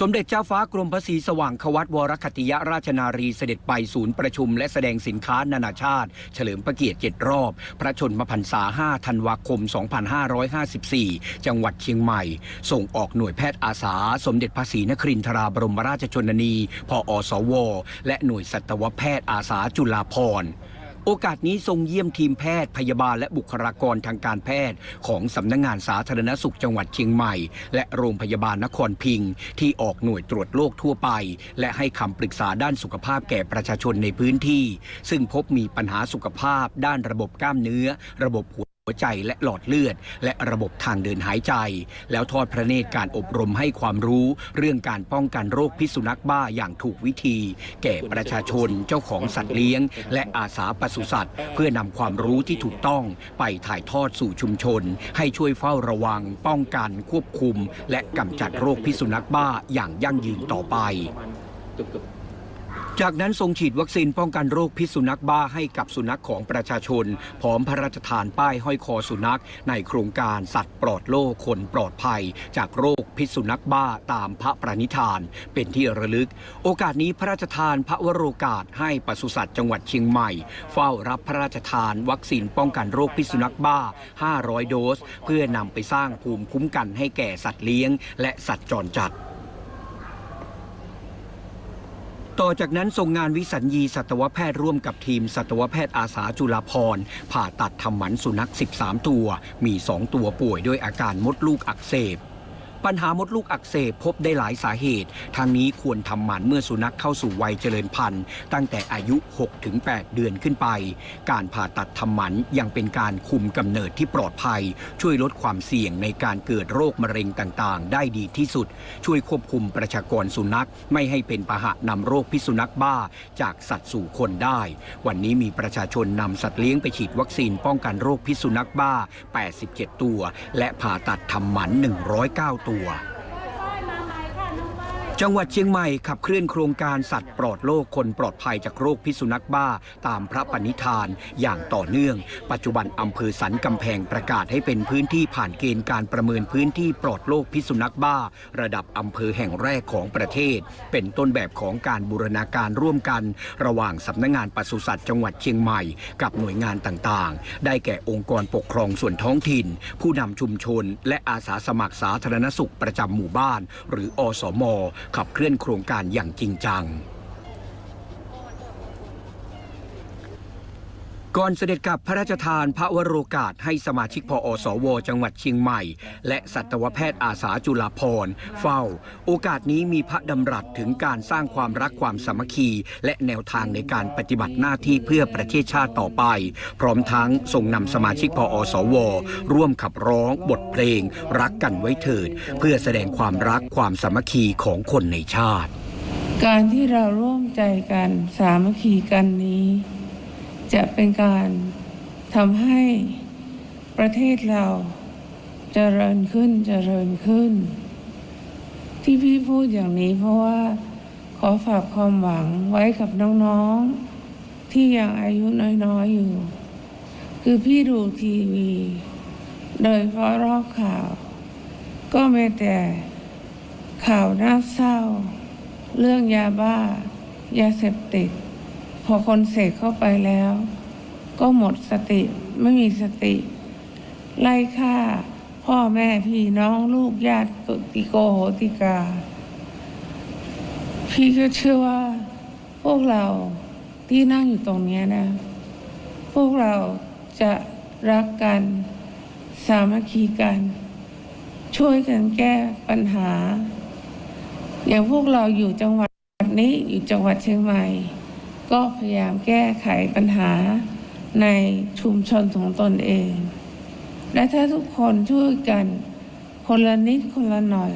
สมเด็จเจ้าฟ้ากรมพระศรีสว่างควัตวรคติยราชนารีเสด็จไปศูนย์ประชุมและแสดงสินค้านานาชาติ เฉลิมพระเกียรติ7รอบ พระชนมพรรษา 5 ธันวาคม 2554 จังหวัดเชียงใหม่ ส่งออกหน่วยแพทย์อาสา สมเด็จพระศรีนครินทราบรมราชชนนี พอสว และหน่วยสัตวแพทย์อาสาจุฬาภรณ์ โอกาสนี้ทรงเยี่ยมทีมแพทย์พยาบาลและบุคลากรทางการแพทย์ ของสำนักงงานสาธารณสุขจังหวัดเชียงใหม่ และโรงพยาบาลนครพิงค์ที่ออกหน่วยตรวจโรคทั่วไป และให้คำปรึกษาด้านสุขภาพแก่ประชาชนในพื้นที่ ซึ่งพบมีปัญหาสุขภาพ ด้านระบบกล้ามเนื้อ ระบบหัว หัวใจและหลอดเลือด และระบบทางเดินหายใจ แล้วทอดพระเนตรการอบรมให้ความรู้ เรื่องการป้องกันโรคพิษสุนัขบ้าอย่างถูกวิธี แก่ประชาชนเจ้าของสัตว์เลี้ยง และอาสาปศุสัตว์ เพื่อนำความรู้ที่ถูกต้องไปถ่ายทอดสู่ชุมชน ให้ช่วยเฝ้าระวัง ป้องกันควบคุม และกำจัดโรคพิษสุนัขบ้าอย่างยั่งยืนต่อไป จากนั้นทรงฉีดวัคซีนป้องกันโรคพิษสุนัขบ้าให้กับสุนัขของประชาชน พร้อมพระราชทานป้ายห้อยคอสุนัข ในโครงการสัตว์ปลอดโรคคนปลอดภัย จากโรคพิษสุนัขบ้าตามพระประนิธาน เป็นที่ระลึก โอกาสนี้พระราชทานพระวโรกาสให้ปศุสัตว์จังหวัดเชียงใหม่ เฝ้ารับพระราชทานวัคซีนป้องกันโรคพิษสุนัขบ้า 500 โดส เพื่อนำไปสร้างภูมิคุ้มกันให้แก่สัตว์เลี้ยง และสัตว์จรจัด ต่อจากนั้นส่งงานวิสัญญีสัตวแพทย์ร่วมกับทีมสัตวแพทย์อาสาจุฬาภรผ่าตัดทำหมันสุนัข 13 ตัว มี 2 ตัวป่วยด้วยอาการมดลูกอักเสบ ปัญหามดลูกอักเสบพบได้หลายสาเหตุ ทางนี้ควรทำหมันเมื่อสุนัขเข้าสู่วัยเจริญพันธุ์ตั้งแต่อายุ 6-8 เดือนขึ้นไป การผ่าตัดทำหมันยังเป็นการคุมกำเนิดที่ปลอดภัย ช่วยลดความเสี่ยงในการเกิดโรคมะเร็งต่างๆ ได้ดีที่สุด ช่วยควบคุมประชากรสุนัข ไม่ให้เป็นพาหะนำโรคพิษสุนัขบ้า จากสัตว์สู่คนได้ วันนี้มีประชาชนนำสัตว์เลี้ยงไปฉีดวัคซีนป้องกันโรคพิษสุนัขบ้า 87 ตัว และผ่าตัดทำหมัน 109 ตัว좋 아. จังหวัดเชียงใหม่ขับเคลื่อนโครงการสัตว์ปลอดโรคคนปลอดภัยจากโรคพิษสุนัขบ้า ตามพระปณิธานอย่างต่อเนื่อง ปัจจุบันอำเภอสันกำแพงประกาศให้เป็นพื้นที่ผ่านเกณฑ์การประเมินพื้นที่ปลอดโรคพิษสุนัขบ้า ระดับอำเภอแห่งแรกของประเทศ เป็นต้นแบบของการบูรณาการร่วมกัน ระหว่างสำนักงานปศุสัตว์จังหวัดเชียงใหม่ กับหน่วยงานต่างๆ ได้แก่องค์กรปกครองส่วนท้องถิ่น ผู้นำชุมชน และอาสาสมัครสาธารณสุขประจำหมู่บ้าน หรืออสมขับเคลื่อนโครงการอย่างจริงจัง ก่อนเสด็จกลับพระราชทานพระวโรกาสให้สมาชิกพอสว จังหวัดเชียงใหม่ และสัตวแพทย์อาสาจุฬาภรเฝ้า โอกาสนี้มีพระดำรัสถึงการสร้างความรักความสามัคคี และแนวทางในการปฏิบัติหน้าที่เพื่อประเทศชาติต่อไป พร้อมทั้งทรงนำสมาชิกพอสว ร่วมขับร้องบทเพลง รักกันไว้เถิด เพื่อแสดงความรักความสามัคคีของคนในชาติ การที่เราร่วมใจกันสามัคคีกันนี้ จะเป็นการทำให้ประเทศเราเจริญขึ้นเจริญขึ้น ที่พี่พูดอย่างนี้เพราะว่าขอฝากความหวังไว้กับน้องๆ ที่ยังอายุน้อยๆอยู่ คือพี่ดูทีวี โดยเฉพาะรอบข่าว ก็ไม่แต่ข่าวน่าเศร้า เรื่องยาบ้า ยาเสพติด พอคนเสกเข้าไปแล้ว ก็หมดสติไม่มีสติ ไล่ฆ่า พ่อแม่พี่น้องลูกญาติติโกโหติกา พี่ก็เชื่อว่า พวกเราที่นั่งอยู่ตรงนี้นะ พวกเราจะรักกัน สามัคคีกัน ช่วยกันแก้ปัญหา อย่างพวกเราอยู่จังหวัดนี้อยู่จังหวัดเชียงใหม่ ก็พยายามแก้ไขปัญหาในชุมชนของตนเอง และถ้าทุกคนช่วยกัน คนละนิดคนละหน่อย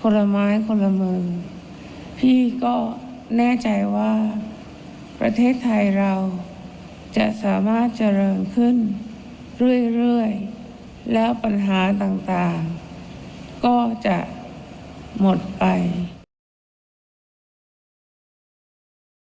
คนละไม้คนละมือ พี่ก็แน่ใจว่า ประเทศไทยเราจะสามารถเจริญขึ้น เรื่อย ๆ แล้วปัญหาต่างๆ ก็จะหมดไป